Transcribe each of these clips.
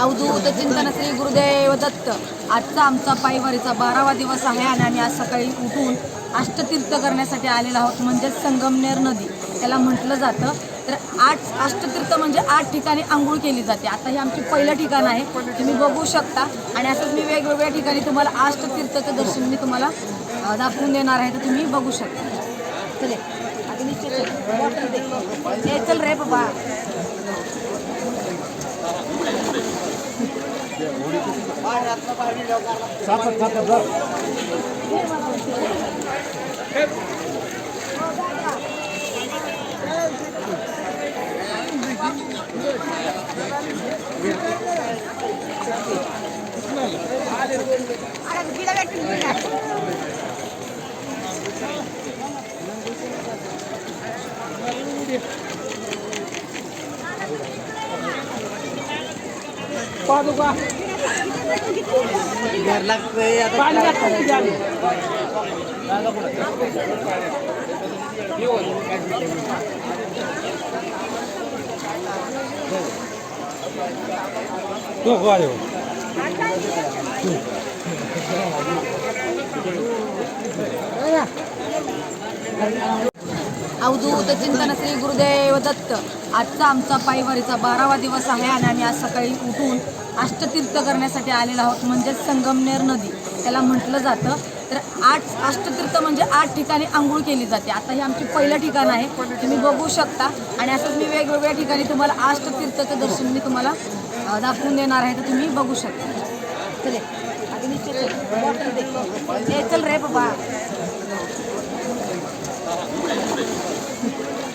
अवधूत चिंतन श्री गुरुदेव दत्त. आजचा आमचा पायवारीचा बारावा दिवस आहे आणि आम्ही आज सकाळी उठून अष्टतीर्थ करण्यासाठी आलेलो आहोत म्हणजेच संगमनेर नदी. त्याला म्हटलं जातं. तर आठ अष्टतीर्थ म्हणजे आठ ठिकाणी आंघोळ केली जाते. आता हे आमची पहिलं ठिकाण आहे. तुम्ही बघू शकता. आणि असंच मी वेगवेगळ्या ठिकाणी तुम्हाला अष्टतीर्थचं दर्शन मी तुम्हाला दाखवून देणार आहे. तर तुम्ही बघू शकता. चले. चल रे बाबा. बॉटल दे. चल रे बाबा अवधूत चिंतन श्री गुरुदेव दत्त. आजचा आमचा पायवारीचा बारावा दिवस आहे आणि आम्ही आज सकाळी उठून अष्टतीर्थ करण्यासाठी आलेलो आहोत म्हणजेच संगमनेर नदी. त्याला म्हटलं जातं. तर आठ अष्टतीर्थ म्हणजे आठ ठिकाणी आंघोळ केली जाते. आता हे आमची पहिलं ठिकाण आहे. तुम्ही बघू शकता. आणि असंच मी वेगवेगळ्या ठिकाणी तुम्हाला अष्टतीर्थचं दर्शन मी तुम्हाला दाखवून देणार आहे. तर तुम्ही बघू शकता. चले.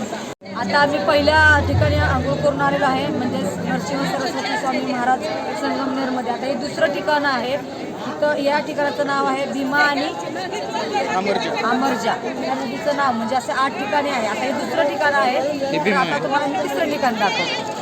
आता आम्ही पहिल्या ठिकाणी आंघोळ करून आलेलो आहे म्हणजे नरसिंह सरस्वती स्वामी महाराज संगमनेरमध्ये आता हे दुसरं ठिकाण आहे. तिथं या ठिकाणाचं नाव आहे भीमा आणि अमरजा या नदीचं नाव म्हणजे असे आठ ठिकाणी आहे. आता हे दुसरं ठिकाण आहे. तर आता तुम्हाला मी तिसरं ठिकाण दाखवतो.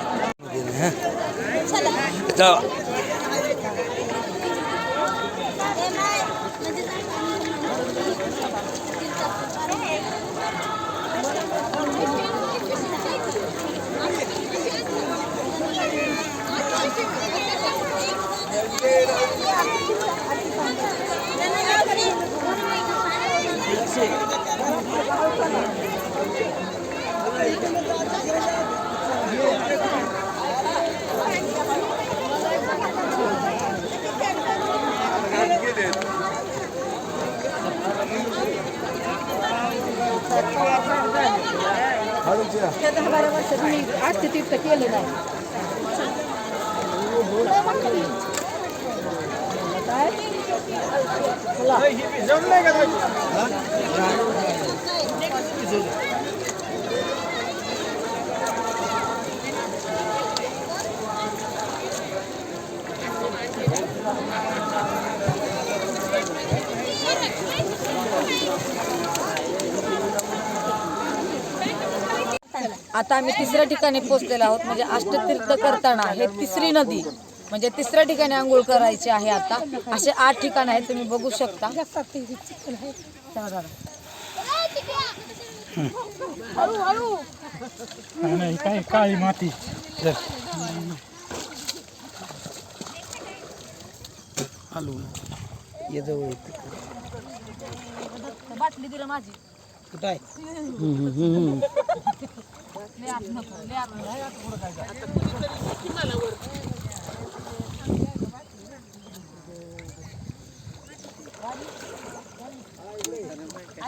दहा बारा वर्षात मी आठ ते तीर्थ केलं नाही. आता आम्ही तिसऱ्या ठिकाणी पोहोचलेलो आहोत म्हणजे अष्टतीर्थ करताना हे तिसरी नदी. म्हणजे तिसऱ्या ठिकाणी आंघोळ करायची आहे आता असे आठ ठिकाण आहेत तुम्ही बघू शकता चला दादा. काय काळी माती ये जवळ बाटली दिलं माझी कुठं आहे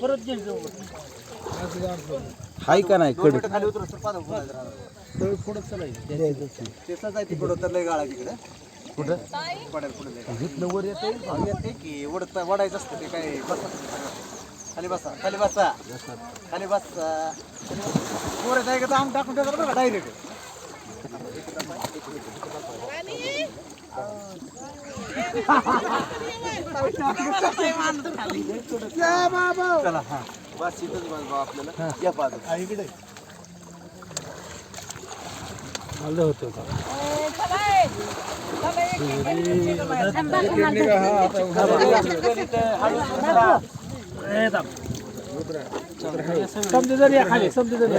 परत गेलो हाय का नाही? कडक. पुढं चालायचं कुठं? इथनं वर येते येते की ओढत वडायचं असतं ते काय बसा खाली बसा खाली बसा खाली बसा वर आहे का आम टाकून ठेवतात बघा डायरेक्ट चला हा बस इथंच बस भाऊ आपल्याला. या पाहतो इकडे आलं होतं का समजे जरी या खाली समजे जरी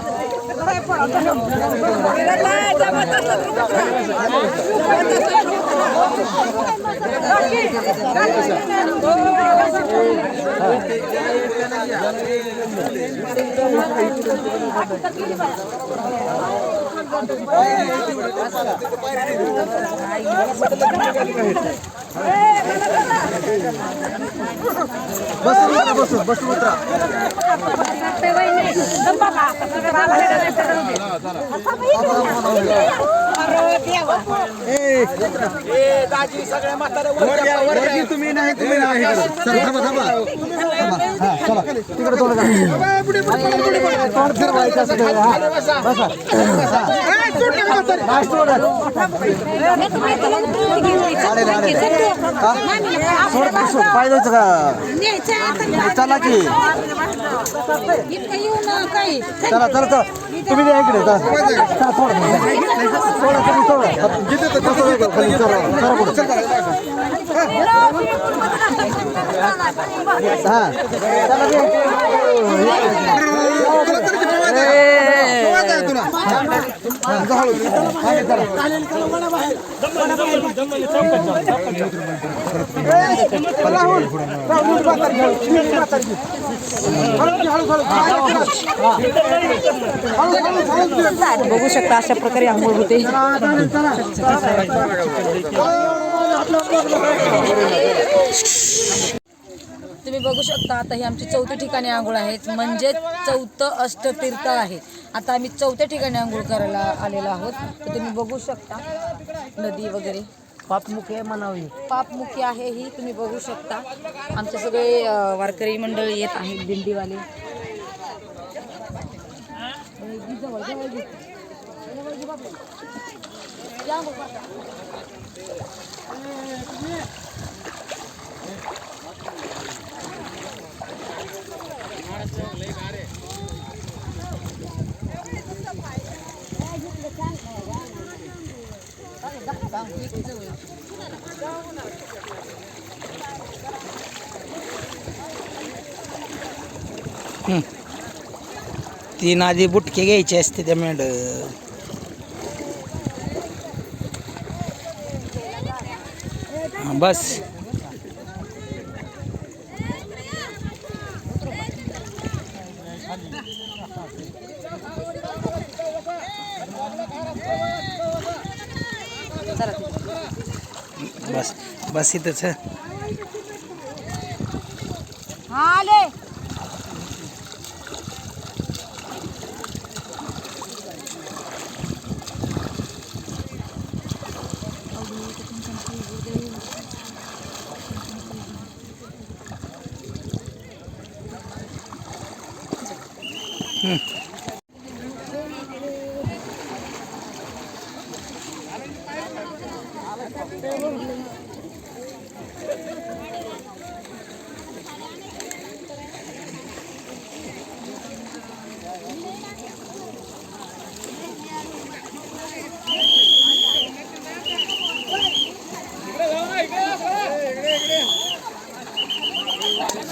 कसं यायचं बसून बसून उतरा वरती तुम्ही नाही तुम्ही नाही थांबा थांबा हा चला तिकडे तोंड तोंड फिरवायचं असं सोड, सोड. पाय द्यायचं का चला की चला चला चला तुम्ही द्या इकडे चला. चला, सोडा. सोडा, तुम्ही सोडा. तसं वेगळं, खाली चला, चला पुढे. हा चला घे. बघू शकता अशा प्रकारे आंघोळ होते. तुम्ही बघू शकता आता ही आमची चौथी ठिकाणी आंघोळ आहेत म्हणजे चौथं अष्टतीर्थ आहे. आता आम्ही चौथ्या ठिकाणी आंघोळ करायला आलेलो आहोत. तर तुम्ही बघू शकता नदी वगैरे. पापमुखे म्हणावी. पापमुखी आहे ही तुम्ही बघू शकता. आमचे सगळे वारकरी मंडळी येत आहेत दिंडीवाले. या तीन आधी बुटके घ्यायचे असते त्या मेंढ. बस. बस इथंच आले Hmm.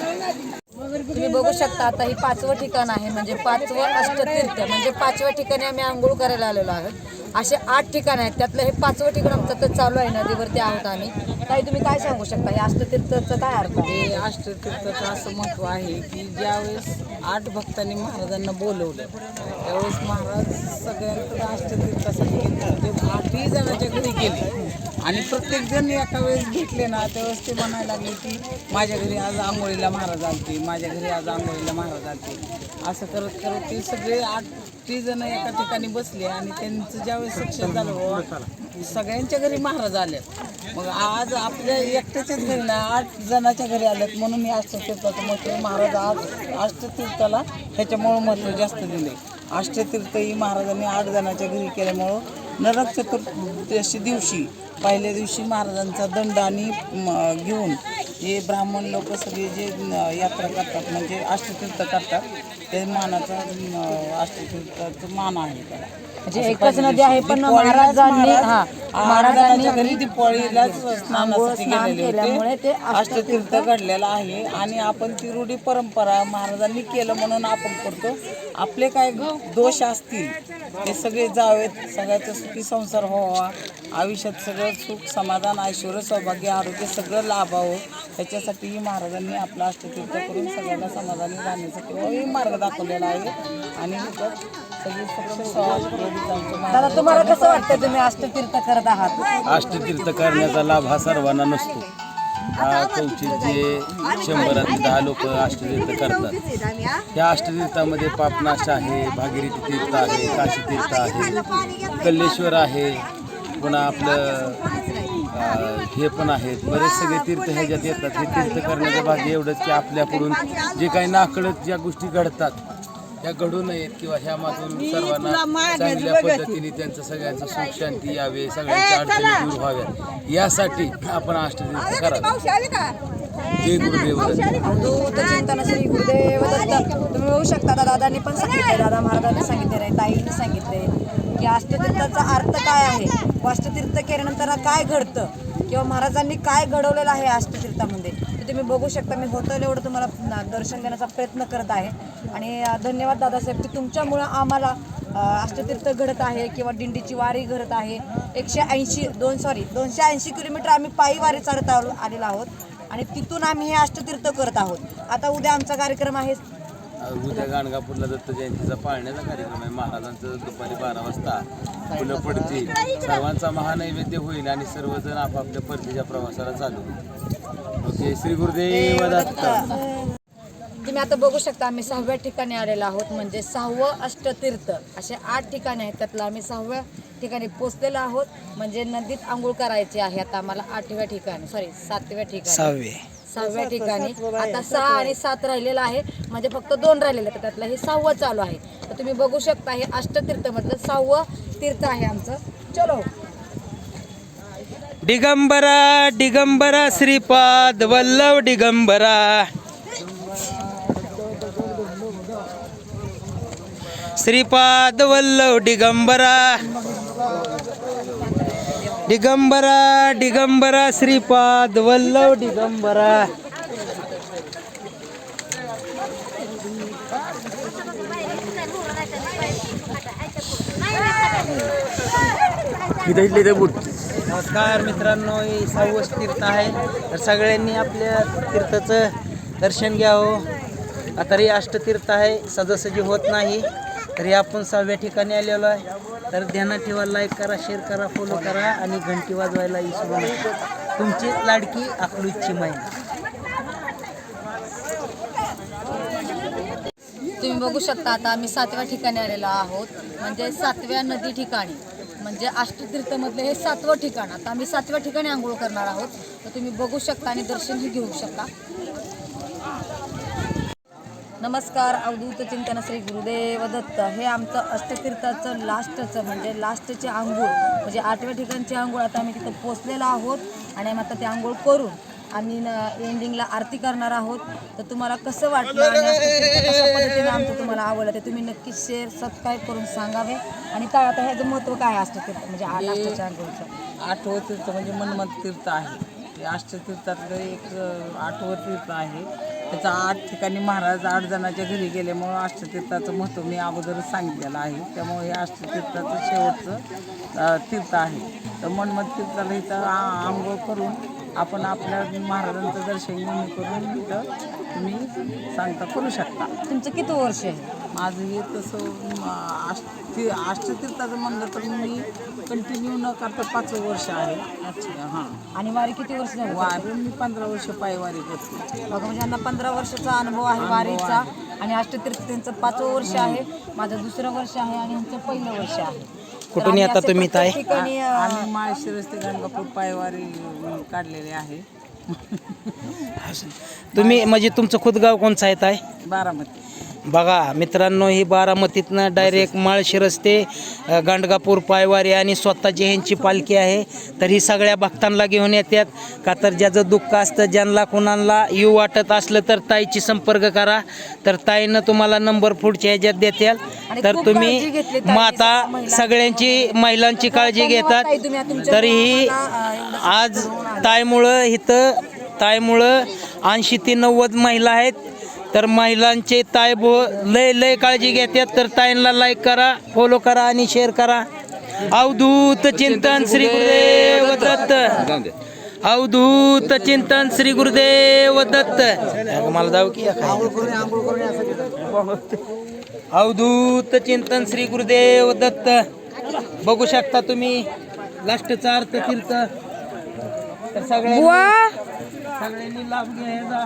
तुम्ही बघू शकता आता ही पाचवं ठिकाण आहे म्हणजे पाचवं अष्टतीर्थ. म्हणजे पाचव्या ठिकाणी आम्ही आंघोळ करायला आलेलो आहोत. असे आठ ठिकाण आहेत. त्यातलं हे पाचवं ठिकाण आमचं तर चालू आहे नदीवरती आहोत आम्ही. काही तुम्ही काय सांगू शकता? हे अष्टतीर्थचं काय अर्थ आहे? हे अष्टतीर्थाचं असं महत्त्व आहे की ज्यावेळेस आठ भक्तांनी महाराजांना बोलवलं. त्यावेळेस महाराज सगळ्यांकडे अष्टतीर्थासाठी गेले ते आठही जणांच्या घरी गेले. आणि प्रत्येक जण एका वेळेस भेटले ना त्यावेळेस ते म्हणायला लागले की माझ्या घरी आज आंघोळीला महाराज आलते. माझ्या घरी आज आंघोळीला महाराज आलते. असं करत करत ते सगळे आठही जण एका ठिकाणी बसले आणि त्यांचं ज्यावेळेस शिक्षण झालं सगळ्यांच्या घरी महाराज आले. मग आज आपल्या एकट्याच्याच घरी ना आठ जणाच्या घरी आलेत म्हणून मी अष्टतीर्थाचं महत्त्व महाराज आज अष्टतीर्थाला ह्याच्यामुळं महत्त्व जास्त दिले अष्टतीर्थ ही महाराजांनी आठ जणाच्या घरी केल्यामुळं नरक चतुर्दशी दिवशी पहिल्या दिवशी महाराजांचा दंड आणि घेऊन हे ब्राह्मण लोक सगळे जे यात्रा करतात म्हणजे अष्टतीर्थ करतात ते मानाचा अष्टतीर्थाचं मान आहे त्याला. म्हणजे एकच नदी आहे. पण महाराजांनी महाराज हा महाराजांच्या महाराजांनी घरी स्नानासाठी स्नान गेलेले केल्यामुळे ते अष्टतीर्थ घडलेलं आहे आणि आपण ती रूढी परंपरा महाराजांनी केलं म्हणून आपण करतो. आपले काय दोष असतील ते सगळे जावेत सगळ्याचा सुखी संसार व्हावा आयुष्यात सगळं सुख समाधान ऐश्वर सौभाग्य आरोग्य सगळं लाभावं त्याच्यासाठी महाराजांनी आपलं अष्टतीर्थ करून सगळ्यांना समाधानी हे मार्ग दाखवलेला आहे. आणि दादा तुम्हाला कसं वाटतं तुम्ही अष्टतीर्थ करत आहात? अष्टतीर्थ करण्याचा लाभ हा सर्वांना नसतो. हा कवचित जे शंभरात दहा लोक अष्टतीर्थ करतात त्या अष्टतीर्थामध्ये पापनाश आहे भागीरथी तीर्थ आहे काशी तीर्थ आहे कल्लेश्वर आहे पुन्हा आपलं हे पण आहेत. बरेच सगळे तीर्थ ह्याच्यात येतात. हे तीर्थ करण्याचं भाग्य एवढंच की आपल्याकडून जे काही नाकडत ज्या गोष्टी घडतात त्या घडू नयेत किंवा ह्या मातून सर्वांना चांगल्या पद्धतीने त्यांचं सगळ्यांचं सुख शांती यावे सगळ्यांच्या अडचणी दूर व्हाव्यात. यासाठी आपण अष्टतीर्थ करावं जय गुरुदेव चिंतन श्री गुरुदेव दत्त. तुम्ही होऊ शकता दादा. दादांनी पण सांगितलंय दादा महाराजांनी सांगितलेलं आहे ताईने सांगितलंय की अष्टतीर्थाचा अर्थ काय आहे? अष्टतीर्थ केल्यानंतर काय घडतं? किंवा महाराजांनी काय घडवलेलं आहे अष्टतीर्थामध्ये ते तुम्ही बघू शकता. मी होतं एवढं तुम्हाला ना- दर्शन देण्याचा प्रयत्न करत आहे. आणि धन्यवाद दादासाहेब की तुमच्यामुळं आम्हाला अष्टतीर्थ घडत आहे किंवा दिंडीची वारी घडत आहे. एकशे ऐंशी दोन सॉरी दोनशे ऐंशी किलोमीटर आम्ही पायी वारी चालत आलेलो आहोत. आणि तिथून आम्ही हे अष्टतीर्थ करत आहोत. आता उद्या आमचा कार्यक्रम आहे उद्या गाणगापूरला दत्त जयंतीचा पाळण्याचा कार्यक्रम आहे. महाराजांचं दुपारी बारा वाजता फुलं पडतील. सर्वांचा महानैवेद्य होईल आणि सर्वजण आपापल्या परतीच्या प्रवासाला चालू ओके श्री गुरुदेव दत्त. तुम्ही आता बघू शकता आम्ही सहाव्या ठिकाणी आलेलो आहोत म्हणजे सहावं अष्टतीर्थ. असे आठ ठिकाणी आहेत त्यातलं आम्ही सहाव्या ठिकाणी पोचलेलो आहोत. म्हणजे नदीत आंघोळ करायची आहे आता आम्हाला आठव्या ठिकाणी सॉरी सातव्या ठिकाणी. सहावे. सहाव्या ठिकाणी. आता सहा आणि सात राहिलेलं आहे. म्हणजे फक्त दोन राहिलेले आहेत. त्यातलं हे सहावं चालू आहे. तर तुम्ही बघू शकता हे अष्टतीर्थ मधलं सहावं तीर्थ आहे आमचं. चलो. दिगंबरा दिगंबरा श्रीपाद वल्लभ दिगंबरा. श्रीपाद वल्लभ दिगंबरा. दिगंबरा दिगंबरा श्रीपाद वल्लभ दिगंबरा. नमस्कार मित्रांनो हे सहावं तीर्थ आहे. तर सगळ्यांनी आपल्या तीर्थाचं दर्शन घ्यावं. आता हे अष्टतीर्थ आहे. सदस्य होत नाही. तरी आपण सहाव्या ठिकाणी आलेलो आहे. तर ध्यानात ठेवा लाईक करा शेअर करा फॉलो करा आणि घंटी वाजवायला विसरू नका. तुमची लाडकी अकलूची माहिती तुम्ही बघू शकता आता आम्ही सातव्या ठिकाणी आलेलो आहोत. म्हणजे सातव्या नदी ठिकाणी. म्हणजे अष्टतीर्थमधले हे सातवं ठिकाण. आता आम्ही सातव्या ठिकाणी आंघोळ करणार आहोत. तर तुम्ही बघू शकता आणि दर्शनही घेऊ शकता. नमस्कार अवधूत चिंतन श्री गुरुदेव दत्त हे आमचं अष्टतीर्थाचं लास्टचं म्हणजे लास्टचे आंघोळ म्हणजे आठव्या ठिकाणची आंघोळ. आता आम्ही तिथं पोचलेलो आहोत आणि आम्ही आता ते आंघोळ करून आम्ही एंडिंगला आरती करणार आहोत. तर तुम्हाला कसं वाटलं आणि कशा पद्धतीने आमचं तुम्हाला आवडलं ते तुम्ही नक्की शेअर सबस्क्राईब करून सांगावे. आणि काय आता ह्याचं महत्त्व काय अष्टतीर्थ म्हणजे लास्टच्या आंघोळचं? आठवं तीर्थ म्हणजे मनमत तीर्थ आहे. अष्टतीर्थातलं एक आठवं तीर्थ आहे. त्याचा आठ ठिकाणी महाराज आठ जणाच्या घरी गेल्यामुळं अष्टतीर्थाचं महत्त्व मी अगोदरच सांगितलेलं आहे. त्यामुळे हे अष्टतीर्थाचं शेवटचं तीर्थ आहे. तर मनमत तीर्थाला इथं आंघोळ करून आपण आपल्या महाराजांचं दर्शन घेऊन करून इथं तुम्ही सांगता करू शकता. तुमचं किती वर्ष आहे? माझं हे तसं म, अष्ट अष्टतीर्थाचं म्हणलं तर मी कंटिन्यू न करता पाच वर्ष आहे. अच्छा. हां. आणि वारी किती वर्ष झाली? वारी मी पंधरा वर्ष पायवारी करते. बघा म्हणजे यांना पंधरा वर्षाचा अनुभव आहे वारीचा आणि अष्टतीर्थ त्यांचं पाचवं वर्ष आहे माझं दुसरं वर्ष आहे आणि यांचं पहिलं वर्ष आहे. तर कुठून आम्ही येता असे तुम्ही प्रत्येक ताई? ठिकाणी अं, आणि माळशिरस ते गणगापूर पायवारी काढलेली आहे. तुम्ही म्हणजे तुमचं खुद गाव कोणचं आहे ताई? बारामती. बघा मित्रांनो ही बारामतीतनं डायरेक्ट माळशिरस ते अ, गांडगापूर पायवारी आणि स्वतःची ह्यांची पालखी आहे. तर ही सगळ्या भक्तांना घेऊन येतात का तर ज्याचं दुःख असतं ज्यांना कुणाला येऊ वाटत असलं तर ताईची संपर्क करा. तर ताईनं तुम्हाला नंबर पुढच्या ह्याच्यात देत्याल. आणि तर तुम्ही माता. सगळ्यांची महिलांची काळजी घेतात. अ, एवढं आज ताईमुळं इथं ताईमुळं ऐंशी ते नव्वद महिला आहेत. तर महिलांचे ताई बो लय लय काळजी घेतात. तर ताईंना लाईक करा फॉलो करा आणि शेअर करा. अवधूत चिंतन श्री गुरुदेव दत्त. अवधूत चिंतन श्री गुरुदेव दत्त. मला जाऊ की अवधूत चिंतन श्री गुरुदेव दत्त. बघू शकता तुम्ही लास्टचा अर्थ तीर्थ. तर सगळ्यांनी लाभ घ्यायचा.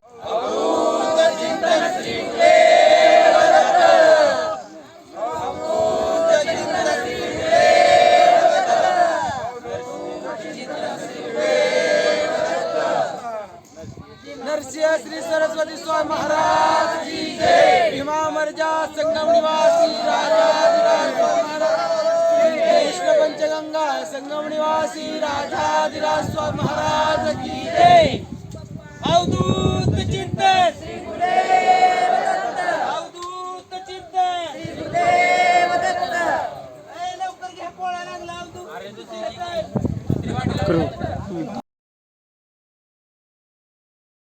महाराज